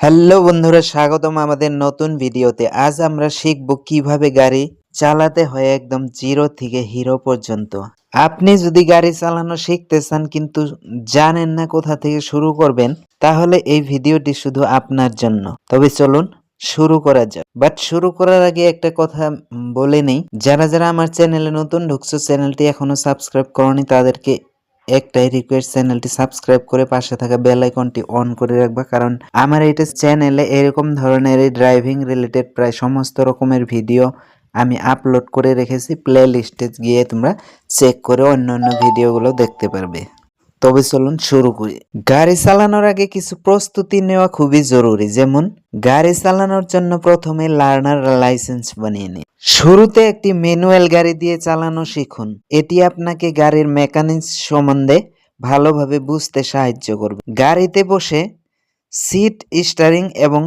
Hello বন্ধুরা, স্বাগতম আমাদের নতুন ভিডিওতে। আজ আমরা শিখব কীভাবে গাড়ি চালাতে হয় একদম জিরো থেকে হিরো পর্যন্ত। আপনি যদি গাড়ি চালানো শিখতে চান কিন্তু জানেন না কোথা থেকে শুরু করবেন, তাহলে এই ভিডিওটি শুধু আপনার জন্য। তবে চলুন শুরু করা যাক। বাট শুরু করার আগে একটা কথা বলে নেই। যারা যারা আমার চ্যানেলে নতুন ঢুকছো, চ্যানেলটি এখনও সাবস্ক্রাইব করনি, তাদেরকে একটাই রিকোয়েস্ট চ্যানেলটি সাবস্ক্রাইব করে পাশে থাকা বেল আইকনটি অন করে রাখবা। কারণ আমার এইটা চ্যানেলে এরকম ধরনের ড্রাইভিং রিলেটেড প্রায় সমস্ত রকমের ভিডিও আমি আপলোড করে রেখেছি। প্লে লিস্টে গিয়ে তোমরা চেক করে অন্য অন্য ভিডিওগুলো দেখতে পারবে। তবে চলুন শুরু করি। গাড়ি চালানোর আগে কিছু প্রস্তুতি নেওয়া খুবই জরুরি। যেমন, গাড়ি চালানোর জন্য প্রথমে লার্নার লাইসেন্স বানিয়ে নিন। শুরুতে একটি ম্যানুয়াল গাড়ি দিয়ে চালানো শিখুন। এটি আপনাকে গাড়ির মেকানিক্স সম্বন্ধে ভালোভাবে বুঝতে সাহায্য করবে। গাড়িতে বসে সিট স্টারিং এবং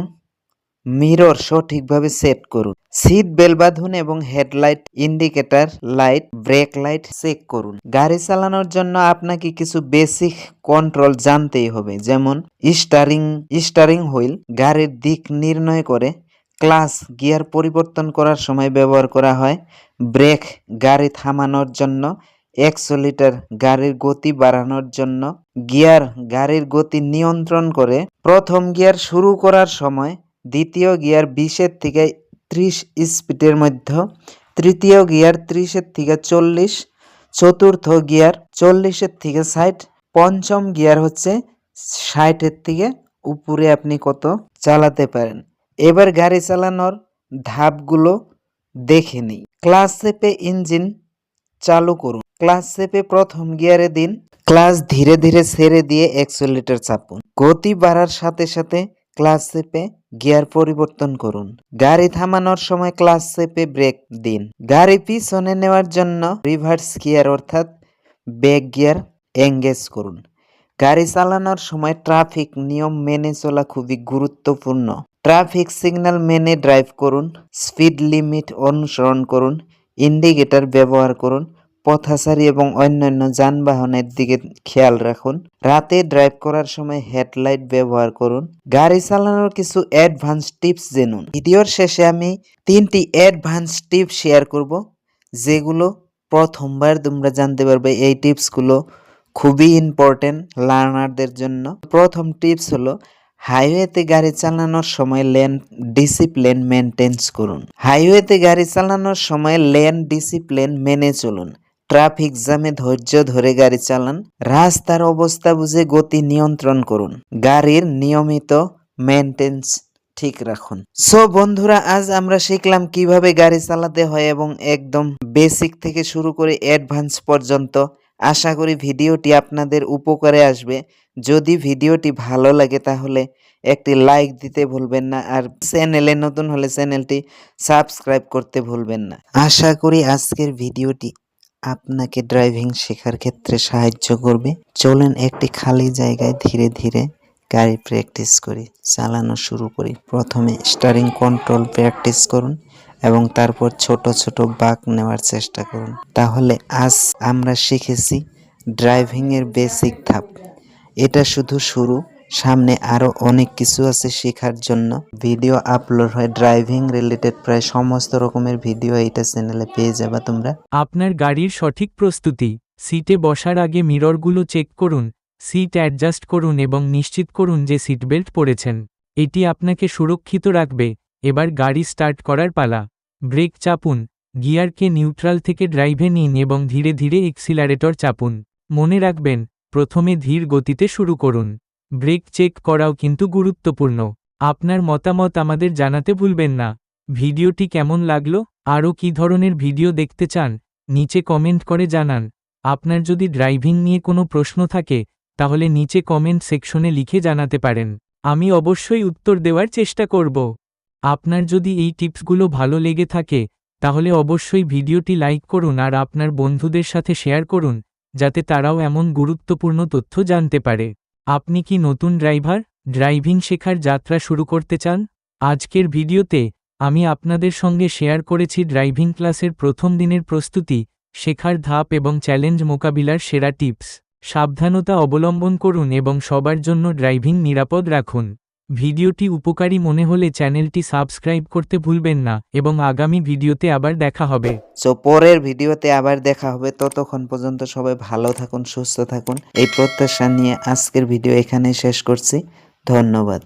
মিরর সঠিকভাবে সেট করুন। সিট বেল বাঁধুন এবং headlight, indicator, light, brake light check করুন। গাড়ি চালানোর জন্য আপনাকে কিছু বেসিক কন্ট্রোল জানতেই হবে, যেমন স্টারিং স্টারিং হুইল। গাড়ির দিক নির্ণয় করে ক্লাস গিয়ার পরিবর্তন করার সময় ব্যবহার করা হয়। ব্রেক গাড়ি থামানোর জন্য একশো লিটার গাড়ির গতি বাড়ানোর জন্য। গিয়ার গাড়ির গতি নিয়ন্ত্রণ করে প্রথম গিয়ার শুরু করার সময়, দ্বিতীয় গিয়ার বিশের থেকে ত্রিশ স্পিডের মধ্যে, তৃতীয় গিয়ার ত্রিশের থেকে চল্লিশ, চতুর্থ গিয়ার চল্লিশের থেকে ষাট, পঞ্চম গিয়ার হচ্ছে ষাটের থেকে উপরে আপনি কত চালাতে পারেন। এবার গাড়ি চালানোর ধাপগুলো দেখে নিই। ক্লাস চেপে ইঞ্জিন চালু করুন। ক্লাস চেপে প্রথম গিয়ারে দিন। ক্লাস ধীরে ধীরে ছেড়ে দিয়ে লিটার চাপুন। গতি বাড়ার সাথে সাথে ক্লাস চেপে গিয়ার পরিবর্তন করুন। গাড়ি থামানোর সময় ক্লাস চেপে ব্রেক দিন। গাড়ি পিছনে নেওয়ার জন্য রিভার্স গিয়ার অর্থাৎ ব্যাক গিয়ার এঙ্গেজ করুন। গাড়ি চালানোর সময় ট্রাফিক নিয়ম মেনে চলা খুবই গুরুত্বপূর্ণ। ট্রাফিক সিগন্যাল মেনে ড্রাইভ করুন, স্পিড লিমিট অনুসরণ করুন, ইন্ডিকেটর ব্যবহার করুন, পথাচারী এবং অন্যান্য যানবাহনের দিকে খেয়াল রাখুন, রাতে ড্রাইভ করার সময় হেডলাইট ব্যবহার করুন, গাড়ি চালানোর কিছু অ্যাডভান্স টিপস জেনুন। ভিডিওর শেষে আমি তিনটি অ্যাডভান্স টিপস শেয়ার করব, যেগুলো প্রথমবার তোমরা জানতে পারবে এই টিপসগুলো খুবই ইম্পর্টেন্ট লার্নারদের জন্য। প্রথম টিপস হলো হাইওয়েতে গাড়ি চালানোর সময় লেন ডিসিপ্লিন মেনটেন্স করুন। হাইওয়েতে গাড়ি চালানোর সময় লেন ডিসিপ্লিন মেনে চলুন। ট্রাফিক জ্যামে ধৈর্য ধরে গাড়ি চালান। রাস্তার অবস্থা বুঝে গতি নিয়ন্ত্রণ করুন। গাড়ির নিয়মিত মেনটেন্স ঠিক রাখুন। সো বন্ধুরা, আজ আমরা শিখলাম কীভাবে গাড়ি চালাতে হয় এবং একদম বেসিক থেকে শুরু করে অ্যাডভান্স পর্যন্ত আশা করি ভিডিওটি আপনাদের উপকারে আসবে। যদি ভিডিওটি ভালো লাগে তাহলে একটি লাইক দিতে ভুলবেন না আর চ্যানেলে নতুন হলে চ্যানেলটি সাবস্ক্রাইব করতে ভুলবেন না। আশা করি আজকের ভিডিওটি আপনাকে ড্রাইভিং শেখার ক্ষেত্রে সাহায্য করবে। চলেন একটি খালি জায়গায় ধীরে ধীরে গাড়ি প্র্যাকটিস করি, চালানো শুরু করি। প্রথমে স্টারিং কন্ট্রোল প্র্যাকটিস করুন। এবং তারপর ছোট ছোট বাঁক নেওয়ার চেষ্টা করুন। তাহলে আজ আমরা শিখেছি ড্রাইভিংয়ের বেসিক ধাপ। এটা শুধু শুরু, সামনে আরও অনেক কিছু আছে শেখার জন্য। ভিডিও আপলোড হয় ড্রাইভিং রিলেটেড প্রায় সমস্ত রকমের ভিডিও এইটা চ্যানেলে পেয়ে যাবে তোমরা। আপনার গাড়ির সঠিক প্রস্তুতি, সিটে বসার আগে মিররগুলো চেক করুন, সিট অ্যাডজাস্ট করুন এবং নিশ্চিত করুন যে সিটবেল্ট পরেছেন এটি আপনাকে সুরক্ষিত রাখবে। এবার গাড়ি স্টার্ট করার পালা। ব্রেক চাপুন, গিয়ারকে নিউট্রাল থেকে ড্রাইভে নিন এবং ধীরে ধীরে এক্সিলারেটর চাপুন। মনে রাখবেন, প্রথমে ধীর গতিতে শুরু করুন। ব্রেক চেক করাও কিন্তু গুরুত্বপূর্ণ। আপনার মতামত আমাদের জানাতে ভুলবেন না। ভিডিওটি কেমন লাগল? আরও কী ধরনের ভিডিও দেখতে চান? নিচে কমেন্ট করে জানান। আপনার যদি ড্রাইভিং নিয়ে কোনো প্রশ্ন থাকে, তাহলে নিচে কমেন্ট সেকশনে লিখে জানাতে পারেন। আমি অবশ্যই উত্তর দেওয়ার চেষ্টা করব। আপনার যদি এই টিপসগুলো ভালো লেগে থাকে, তাহলে অবশ্যই ভিডিওটি লাইক করুন আর আপনার বন্ধুদের সাথে শেয়ার করুন, যাতে তারাও এমন গুরুত্বপূর্ণ তথ্য জানতে পারে। আপনি কি নতুন ড্রাইভার, ড্রাইভিং শেখার যাত্রা শুরু করতে চান? আজকের ভিডিওতে আমি আপনাদের সঙ্গে শেয়ার করেছি ড্রাইভিং ক্লাসের প্রথম দিনের প্রস্তুতি, শেখার ধাপ এবং চ্যালেঞ্জ মোকাবিলার সেরা টিপস। সাবধানতা অবলম্বন করুন এবং সবার জন্য ড্রাইভিং নিরাপদ রাখুন। ভিডিওটি উপকারী মনে হলে চ্যানেলটি সাবস্ক্রাইব করতে ভুলবেন না এবং আগামী ভিডিওতে আবার দেখা হবে। সো পরের ভিডিওতে আবার দেখা হবে। ততক্ষণ পর্যন্ত সবাই ভালো থাকুন, সুস্থ থাকুন। এই প্রত্যাশা নিয়ে আজকের ভিডিও এখানেই শেষ করছি। ধন্যবাদ।